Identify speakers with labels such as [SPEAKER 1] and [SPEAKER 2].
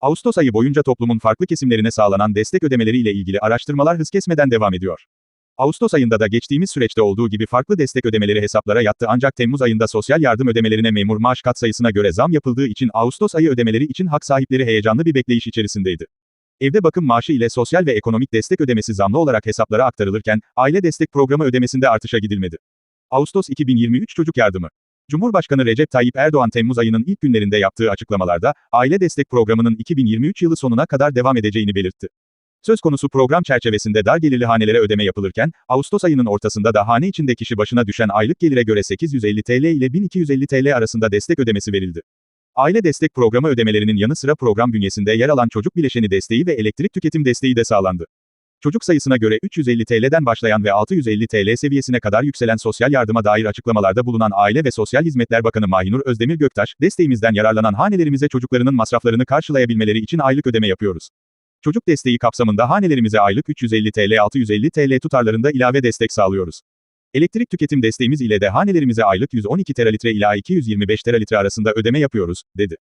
[SPEAKER 1] Ağustos ayı boyunca toplumun farklı kesimlerine sağlanan destek ödemeleri ile ilgili araştırmalar hız kesmeden devam ediyor. Ağustos ayında da geçtiğimiz süreçte olduğu gibi farklı destek ödemeleri hesaplara yattı ancak Temmuz ayında sosyal yardım ödemelerine memur maaş katsayısına göre zam yapıldığı için Ağustos ayı ödemeleri için hak sahipleri heyecanlı bir bekleyiş içerisindeydi. Evde bakım maaşı ile sosyal ve ekonomik destek ödemesi zamlı olarak hesaplara aktarılırken, aile destek programı ödemesinde artışa gidilmedi. Ağustos 2023 Çocuk Yardımı Cumhurbaşkanı Recep Tayyip Erdoğan Temmuz ayının ilk günlerinde yaptığı açıklamalarda, aile destek programının 2023 yılı sonuna kadar devam edeceğini belirtti. Söz konusu program çerçevesinde dar gelirli hanelere ödeme yapılırken, Ağustos ayının ortasında da hane içinde kişi başına düşen aylık gelire göre 850 TL ile 1250 TL arasında destek ödemesi verildi. Aile destek programı ödemelerinin yanı sıra program bünyesinde yer alan çocuk bileşeni desteği ve elektrik tüketim desteği de sağlandı. Çocuk sayısına göre 350 TL'den başlayan ve 650 TL seviyesine kadar yükselen sosyal yardıma dair açıklamalarda bulunan Aile ve Sosyal Hizmetler Bakanı Mahinur Özdemir Göktaş, desteğimizden yararlanan hanelerimize çocuklarının masraflarını karşılayabilmeleri için aylık ödeme yapıyoruz. Çocuk desteği kapsamında hanelerimize aylık 350 TL 650 TL tutarlarında ilave destek sağlıyoruz. Elektrik tüketim desteğimiz ile de hanelerimize aylık 112 teralitre ila 225 teralitre arasında ödeme yapıyoruz, dedi.